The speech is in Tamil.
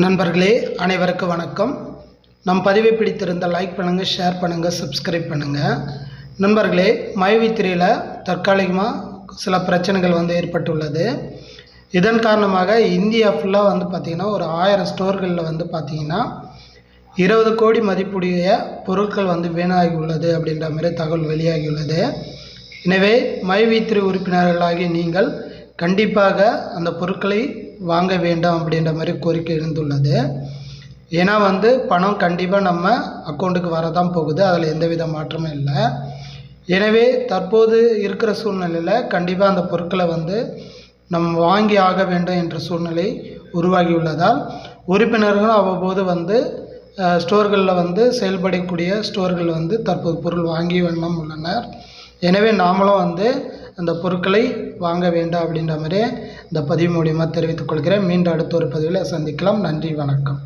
நண்பர்களே அனைவருக்கும் வணக்கம். நம் பதிவை பிடித்திருந்த லைக் பண்ணுங்கள் ஷேர் பண்ணுங்கள் சப்ஸ்கிரைப் பண்ணுங்கள் நண்பர்களே மைவி தற்காலிகமாக சில பிரச்சனைகள் வந்து ஏற்பட்டுள்ளது. இதன் காரணமாக இந்தியா ஃபுல்லாக வந்து பார்த்திங்கன்னா ஒரு ஆயிரம் ஸ்டோர்களில் வந்து பார்த்திங்கன்னா இருபது கோடி மதிப்புடைய பொருட்கள் வந்து வீணாகி உள்ளது அப்படின்ற மாதிரி தகவல் வெளியாகியுள்ளது எனவே மைவி திரு உறுப்பினர்களாகிய நீங்கள் கண்டிப்பாக அந்த பொருட்களை வாங்க வேண்டாம் அப்படின்ற மாதிரி கோரிக்கை இருந்துள்ளது ஏன்னா வந்து பணம் கண்டிப்பாக நம்ம அக்கௌண்ட்டுக்கு வரதான் போகுது. அதில் எந்தவித மாற்றமும் இல்லை. எனவே தற்போது இருக்கிற சூழ்நிலையில் கண்டிப்பாக அந்த பொருட்களை வந்து நம்ம வாங்கி ஆக வேண்டும் என்ற சூழ்நிலை உருவாகியுள்ளதால் உறுப்பினர்களும் அவ்வப்போது வந்து ஸ்டோர்களில் வந்து செயல்படக்கூடிய ஸ்டோர்கள் வந்து தற்போது பொருள் வாங்கி வண்ணம் உள்ளனர். எனவே நாமளும் வந்து அந்த பொருட்களை வாங்க வேண்டாம் அப்படின்ற மாதிரி இந்த பதிவு மூலியமாக தெரிவித்துக் கொள்கிறேன். மீண்டும் அடுத்த ஒரு பதிவில் சந்திக்கலாம். நன்றி வணக்கம்.